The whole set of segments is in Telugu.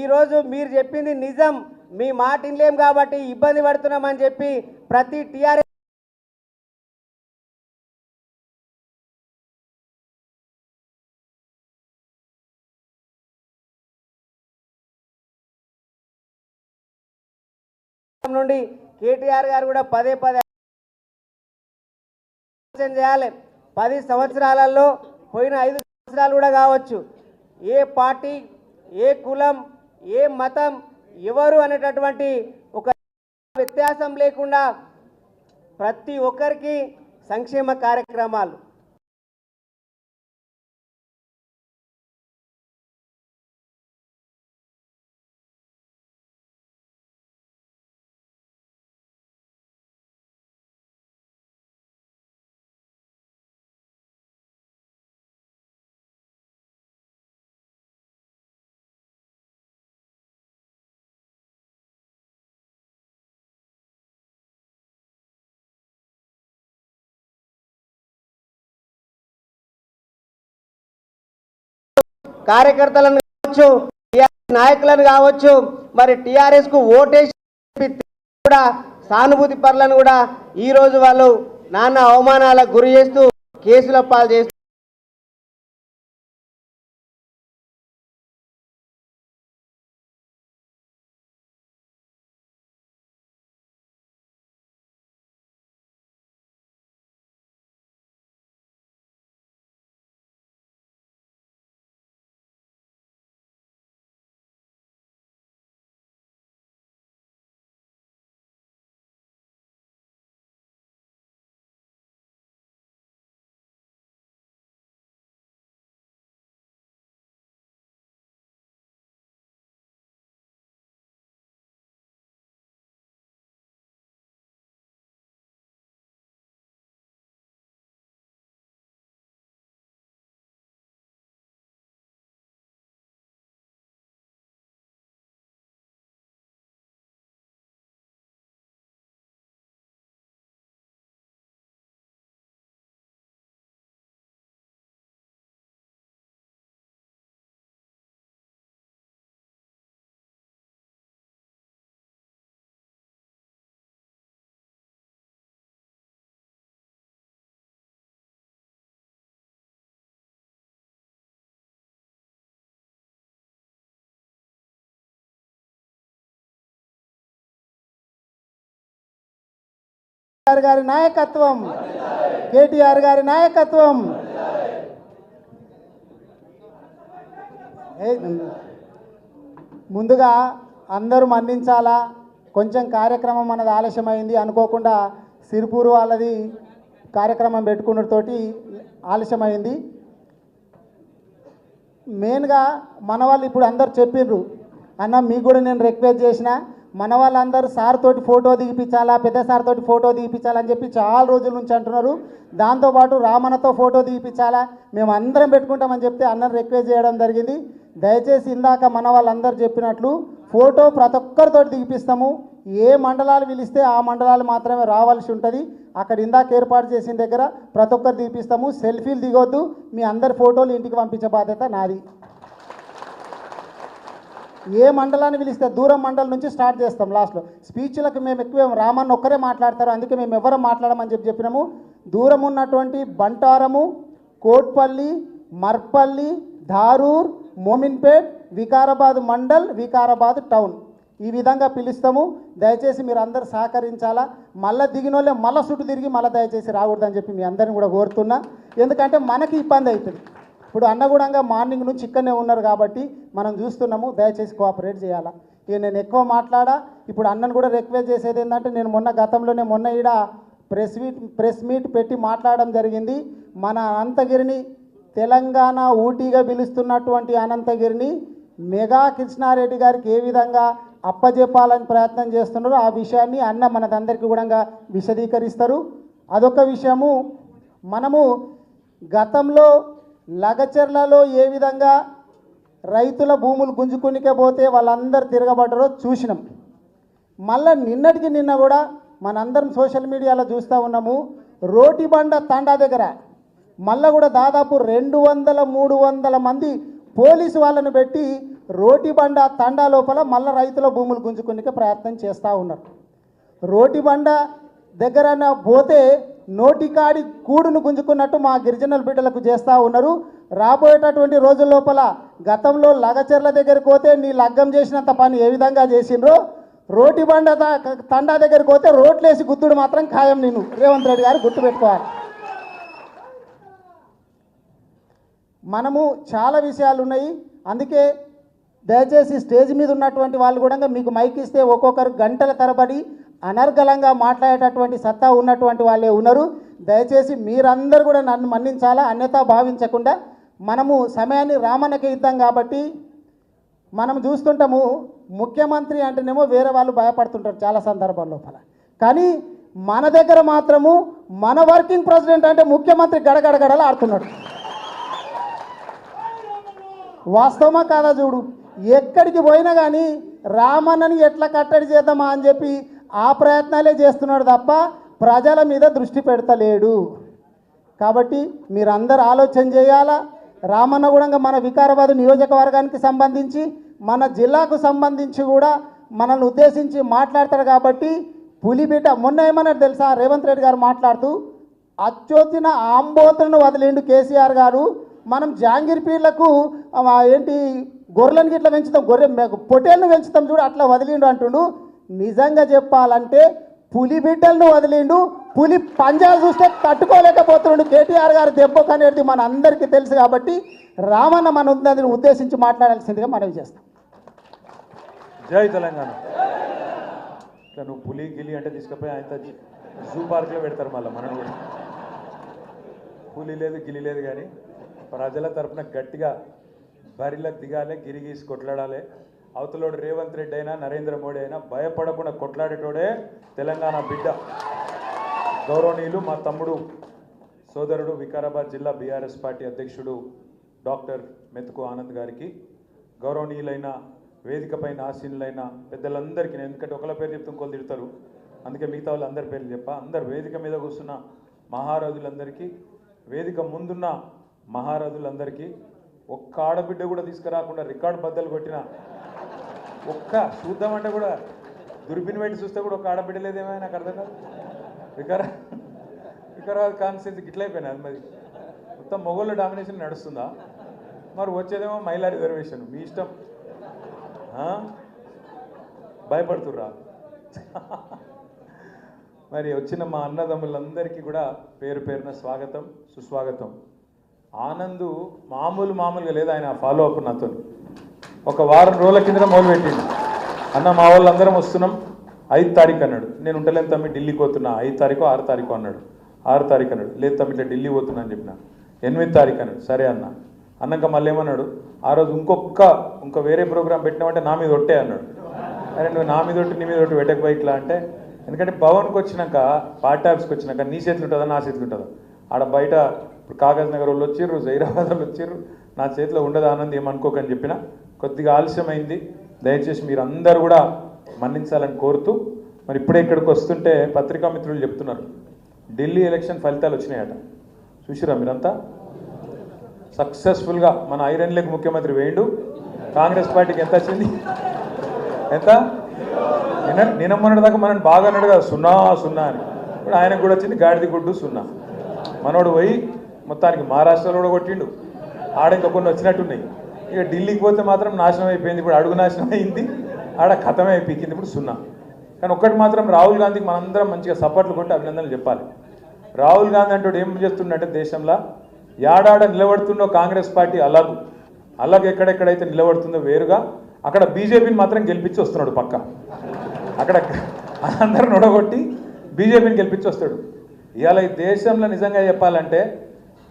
ఈరోజు మీరు చెప్పింది నిజం. మీ మాట ఇన్లేం కాబట్టి ఇబ్బంది పడుతున్నామని చెప్పి ప్రతి టీఆర్ఎస్ నుండి కేటీఆర్ గారు కూడా పదే పదే ఆలోచన చేయాలి. పది సంవత్సరాలలో పోయిన ఐదు సంవత్సరాలు కూడా కావచ్చు. ఏ పార్టీ ఏ కులం ఏ మతం ఎవరు అనేటటువంటి ఒక వ్యత్యాసం లేకుండా ప్రతి ఒక్కరికి సంక్షేమ కార్యక్రమాలు కార్యకర్తలను కావచ్చు నాయకులను కావచ్చు మరి టిఆర్ఎస్కు ఓటేసి కూడా సానుభూతి పరులను కూడా ఈ రోజు వాళ్ళు నాన్న అవమానాలకు గురి చేస్తూ కేసుల పాలు చేస్తూ కేటీఆర్ గారి నాయకత్వం. కేటీఆర్ గారి నాయకత్వం. ముందుగా అందరూ మన్నించాలా? కొంచెం కార్యక్రమం మనది ఆలస్యమైంది అనుకోకుండా సిరిపూరు వాళ్ళది కార్యక్రమం పెట్టుకున్నతోటి ఆలస్యమైంది. మెయిన్గా మన వాళ్ళు ఇప్పుడు అందరు చెప్పిండ్రు అన్న మీకు కూడా నేను రిక్వెస్ట్ చేసిన మన వాళ్ళందరూ సార్ తోటి ఫోటో దిగిపించాలా పెద్ద సార్ తోటి ఫోటో దిగిపించాలని చెప్పి చాలా రోజుల నుంచి అంటున్నారు. దాంతోపాటు రామన్నతో ఫోటో దిగిపించాలా మేము అందరం పెట్టుకుంటామని చెప్తే అన్నను రిక్వెస్ట్ చేయడం జరిగింది. దయచేసి ఇందాక మన వాళ్ళందరూ చెప్పినట్లు ఫోటో ప్రతి ఒక్కరితోటి దిగిపిస్తాము ఏ మండలాలు పిలిస్తే ఆ మండలాలు మాత్రమే రావాల్సి ఉంటుంది. అక్కడ ఇందాక ఏర్పాటు చేసిన దగ్గర ప్రతి ఒక్కరు దిగిపిస్తాము సెల్ఫీలు దిగొద్దు. మీ అందరి ఫోటోలు ఇంటికి పంపించే బాధ్యత నాది. ఏ మండలాన్ని పిలిస్తే దూరం మండలం నుంచి స్టార్ట్ చేస్తాం లాస్ట్లో. స్పీచ్లకు మేము ఎక్కువ రామన్న ఒక్కరే మాట్లాడతారు అందుకే మేము ఎవరు మాట్లాడమని చెప్పి చెప్పినాము. దూరం ఉన్నటువంటి బంటారము కోట్పల్లి మర్పల్లి ధారూర్ మోమిన్పేట్ వికారాబాద్ మండల్ వికారాబాద్ టౌన్. ఈ విధంగా పిలుస్తాము. దయచేసి మీరు అందరు సహకరించాలా? మళ్ళీ దిగిన వాళ్ళే మళ్ళీ చుట్టూ తిరిగి మళ్ళీ దయచేసి రాకూడదని చెప్పి మీ అందరిని కూడా కోరుతున్నా. ఎందుకంటే మనకి ఇబ్బంది అవుతుంది. ఇప్పుడు అన్నగూడంగా మార్నింగ్ నుంచి ఇక్కడనే ఉన్నారు కాబట్టి మనం చూస్తున్నాము దయచేసి కోఆపరేట్ చేయాలా? ఇక నేను ఎక్కువ మాట్లాడా ఇప్పుడు అన్నను కూడా రిక్వెస్ట్ చేసేది ఏంటంటే నేను మొన్న గతంలోనే మొన్న ఈడ ప్రెస్ మీట్ ప్రెస్ మీట్ పెట్టి మాట్లాడడం జరిగింది. మన అనంతగిరిని తెలంగాణ ఊటీగా పిలుస్తున్నటువంటి అనంతగిరిని మెగా కృష్ణారెడ్డి గారికి ఏ విధంగా అప్పజెప్పాలని ప్రయత్నం చేస్తున్నారో ఆ విషయాన్ని అన్న మనకందరికీ కూడా విశదీకరిస్తారు. అదొక విషయము. మనము గతంలో లగచర్లలో ఏ విధంగా రైతుల భూములు గుంజుకునికపోతే పోతే వాళ్ళందరూ చూసినాం. మళ్ళా నిన్నటికి నిన్న కూడా మనందరం సోషల్ మీడియాలో చూస్తూ ఉన్నాము రోటి బండ తాండా దగ్గర. మళ్ళా కూడా దాదాపు రెండు వందల మూడు వందల మంది పోలీసు వాళ్ళను పెట్టి రోటి బండ తండా లోపల మళ్ళీ రైతుల భూములు గుంజుకునే ప్రయత్నం చేస్తూ ఉన్నారు. రోటి బండ దగ్గర పోతే నోటికాడి కూడును గుంజుకున్నట్టు మా గిరిజనుల బిడ్డలకు చేస్తూ ఉన్నారు. రాబోయేటటువంటి రోజుల లోపల గతంలో లగచెర్ల దగ్గరికి పోతే నీ లగ్గం చేసినంత పని ఏ విధంగా చేసిండ్రో? రోటి బండ తండా దగ్గరికి పోతే రోట్లేసి గుద్దుడు మాత్రం ఖాయం నేను రేవంత్ రెడ్డి గారు గుర్తుపెట్టుకోవాలి మనము చాలా విషయాలు ఉన్నాయి. అందుకే దయచేసి స్టేజ్ మీద ఉన్నటువంటి వాళ్ళు కూడా మీకు మైక్ ఇస్తే ఒక్కొక్కరు గంటల తరబడి అనర్గళంగా మాట్లాడేటటువంటి సత్తా ఉన్నటువంటి వాళ్ళే ఉన్నారు. దయచేసి మీరందరూ కూడా నన్ను మన్నించాలా? అన్యతా భావించకుండా మనము సమయాన్ని రామన్నకి ఇద్దాం కాబట్టి మనం చూస్తుంటాము ముఖ్యమంత్రి అంటేనేమో వేరే వాళ్ళు భయపడుతుంటారు చాలా సందర్భాల లోపల. కానీ మన దగ్గర మాత్రము మన వర్కింగ్ ప్రెసిడెంట్ అంటే ముఖ్యమంత్రి గడగడగడలు ఆడుతున్నాడు వాస్తవమా కాదా చూడు? ఎక్కడికి పోయినా కానీ రామన్నని ఎట్లా కట్టడి చేద్దామా అని చెప్పి ఆ ప్రయత్నాలే చేస్తున్నాడు తప్ప ప్రజల మీద దృష్టి పెడతలేడు. కాబట్టి మీరందరూ ఆలోచన చేయాలా? రామన్న మన వికారాబాద్ నియోజకవర్గానికి సంబంధించి మన జిల్లాకు సంబంధించి కూడా మనల్ని ఉద్దేశించి మాట్లాడతాడు కాబట్టి పులిబిడ్డ మొన్న ఏమన్నాడు తెలుసా? రేవంత్ రెడ్డి గారు మాట్లాడుతూ అచ్చొచ్చిన ఆంబోతులను వదిలిండు కేసీఆర్ గారు. మనం జాంగీర్పీర్లకు ఏంటి గొర్రెలను ఇట్లా పెంచుతాం గొర్రె పొటేలను పెంచుతాం చూడు అట్లా వదిలిండు అంటుండు. నిజంగా చెప్పాలంటే పులి బిడ్డలను వదిలిండు పులి పంజాలు చూస్తే తట్టుకోలేకపోతుండు. కేటీఆర్ గారు దెబ్బ అనేది మన అందరికీ తెలుసు కాబట్టి రామన్న మన ఉందని ఉద్దేశించి మాట్లాడాల్సిందిగా మనవి చేస్తాం. జై తెలంగాణ. ఇట్లా నువ్వు పులి గిలి అంటే తీసుకుపోయి ఆయన జూ పార్క్లో పెడతారు మళ్ళీ మనం కూడా. పులి లేదు గిలి లేదు కానీ ప్రజల తరఫున గట్టిగా బరిలకు దిగాలి గిరిగీసి కొట్లాడాలి. అవతలోడు రేవంత్ రెడ్డి అయినా నరేంద్ర మోడీ అయినా భయపడకుండా కొట్లాడేటోడే తెలంగాణ బిడ్డ. గౌరవనీయులు మా తమ్ముడు సోదరుడు వికారాబాద్ జిల్లా బీఆర్ఎస్ పార్టీ అధ్యక్షుడు డాక్టర్ మెతుకు ఆనంద్ గారికి గౌరవనీయులైన వేదికపైన ఆసీనులైన పెద్దలందరికీ నేను ఎందుకంటే ఒకళ్ళ పేరు చెప్తే ఇంకోళ్ళు తిడతారు. అందుకే మిగతా వాళ్ళు అందరి పేర్లు చెప్పా. అందరు వేదిక మీద కూర్చున్న మహారాజులందరికీ వేదిక ముందున్న మహారాజులందరికీ ఒక్క ఆడబిడ్డ కూడా తీసుకురాకుండా రికార్డు బద్దలు కొట్టిన? ఒక్క చూద్దామంటే కూడా దుర్బిన్ పెట్టి చూస్తే కూడా ఒక ఆడబిడ్డ లేదేమో నాకు అర్థం కాదు. వికారా వికారాబాద్ కాన్స్టిట్యూన్సీ గిట్ల అది మరి? మొత్తం మొగోళ్ళ డామినేషన్ నడుస్తుందా? మరి వచ్చేదేమో మహిళా రిజర్వేషన్ మీ ఇష్టం. భయపడుతుర్రా. మరి వచ్చిన మా అన్నదమ్ములందరికీ కూడా పేరు పేరున స్వాగతం సుస్వాగతం. ఆనందు మామూలు మామూలుగా లేదు ఆయన ఫాలో అప్ నాతో. ఒక వారం రోజుల కింద మొదలుపెట్టింది అన్న మా వాళ్ళందరం వస్తున్నాం. ఐదు తారీఖు అన్నాడు. నేను ఉంటలేను తమ్మి ఢిల్లీకి పోతున్నా. ఐదు తారీఖు ఆరు తారీఖు అన్నాడు. ఆరు తారీఖు అన్నాడు. లేదు తమ్మి ఇట్లా ఢిల్లీ పోతున్నా అని చెప్పిన. ఎనిమిది తారీఖు అన్నాడు. సరే అన్న. అన్నాక మళ్ళీ ఏమన్నాడు? ఆ రోజు ఇంకొక ఇంకో వేరే ప్రోగ్రామ్ పెట్టినామంటే నా మీద ఒట్టే అన్నాడు. అరే నువ్వు నా మీద ఒట్టి నీ మీద ఒట్టి పెట్టకపోయి ఇట్లా అంటే ఎందుకంటే భవన్కి వచ్చినాక పార్ట్ ఆఫీస్కి వచ్చినాక నీ చేతులు ఉంటుందా నా చేతులు ఉంటుందా? ఆడ బయట ఇప్పుడు కాగజ్ నగర్ వాళ్ళు వచ్చిర్రు జైరాబాద్ వాళ్ళు వచ్చిర్రు నా చేతిలో ఉండదు ఆనంద్ ఏమనుకోకని చెప్పిన కొద్దిగా ఆలస్యమైంది. దయచేసి మీరు అందరూ కూడా మన్నించాలని కోరుతూ మరి ఇప్పుడే ఇక్కడికి వస్తుంటే పత్రికా మిత్రులు చెప్తున్నారు. ఢిల్లీ ఎలక్షన్ ఫలితాలు వచ్చినాయట. చూసిరా మీరంతా? సక్సెస్ఫుల్గా మన ఐరన్ లెగ్ ముఖ్యమంత్రి వేయండు. కాంగ్రెస్ పార్టీకి ఎంత వచ్చింది? ఎంత? నిన్న నిన్న దాకా మనం బాగా అన్నాడు కదా సున్నా సున్నా అని. ఇప్పుడు ఆయనకు కూడా వచ్చింది గాడిది గుడ్డు సున్నా. మనోడు పోయి మొత్తానికి మహారాష్ట్రలో కూడా కొట్టిండు. ఆడ ఇంకా కొన్ని వచ్చినట్టున్నాయి. ఇక ఢిల్లీకి పోతే మాత్రం నాశనం అయిపోయింది. ఇప్పుడు అడుగు నాశనం అయింది. ఆడ ఖతమే అయిపోయింది ఇప్పుడు సున్నా. కానీ ఒక్కటి మాత్రం రాహుల్ గాంధీకి మనందరం మంచిగా సపోర్ట్లు కొట్టి అభినందనలు చెప్పాలి. రాహుల్ గాంధీ అంటే ఏం చేస్తుండంటే దేశంలో యాడాడ నిలబడుతుందో కాంగ్రెస్ పార్టీ అలాగు అలాగే ఎక్కడెక్కడైతే నిలబడుతుందో వేరుగా అక్కడ బీజేపీని మాత్రం గెలిపించి వస్తున్నాడు పక్క. అక్కడ అందరూ నొడగొట్టి బీజేపీని గెలిపించి వస్తాడు. ఇవాళ ఈ దేశంలో నిజంగా చెప్పాలంటే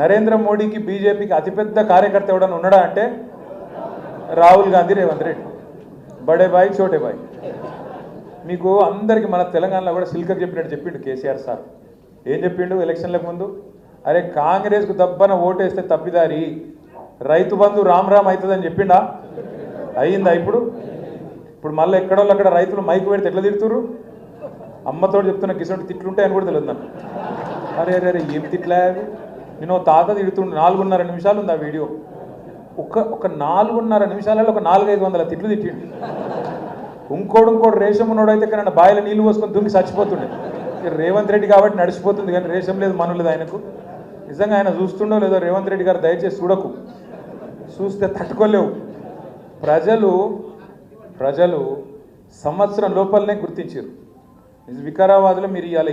నరేంద్ర మోడీకి బీజేపీకి అతిపెద్ద కార్యకర్త ఎవడన్నా ఉన్నాడా అంటే రాహుల్ గాంధీ రేవంత్ రెడ్డి. బడే బాయ్ చోటే బాయ్. మీకు అందరికీ మన తెలంగాణలో కూడా సిల్కర్ చెప్పినట్టు చెప్పిండు కేసీఆర్ సార్. ఏం చెప్పిండు ఎలక్షన్లకు ముందు? అరే కాంగ్రెస్కు దబ్బన ఓటేస్తే తప్పిదారి. రైతు బంధు రామ్ రామ్ అవుతుందని చెప్పిండా? అయ్యిందా ఇప్పుడు? ఇప్పుడు మళ్ళీ ఎక్కడోళ్ళు అక్కడ రైతులు మైకు పెడితే ఎట్లా తిడుతురు అమ్మతో చెప్తున్న కిసోటి తిట్లుంటాయని కూడా తెలియదు నాకు. అరే అరే అరే ఏం తిట్లా నేను తాత తిడుతుండు నాలుగున్నర నిమిషాలు ఉంది ఆ వీడియో. ఒక ఒక నాలుగున్నర నిమిషాలలో ఒక నాలుగైదు వందల తిట్లు తిట్టిండు. ఇంకోడు ఇంకోడు రేషం ఉన్నోడైతే కానీ కన్నా బాయిలో నీళ్ళు పోసుకొని దుంగి చచ్చిపోతుండే. రేవంత్ రెడ్డి కాబట్టి నడిచిపోతుంది కానీ రేషం లేదు మను లేదు ఆయనకు. నిజంగా ఆయన చూస్తుండో లేదో రేవంత్ రెడ్డి గారు దయచేసి చూడకు. చూస్తే తట్టుకోలేవు. ప్రజలు ప్రజలు సంవత్సరం లోపలనే గుర్తించారు వికారాబాద్లో మీరు ఇవాళ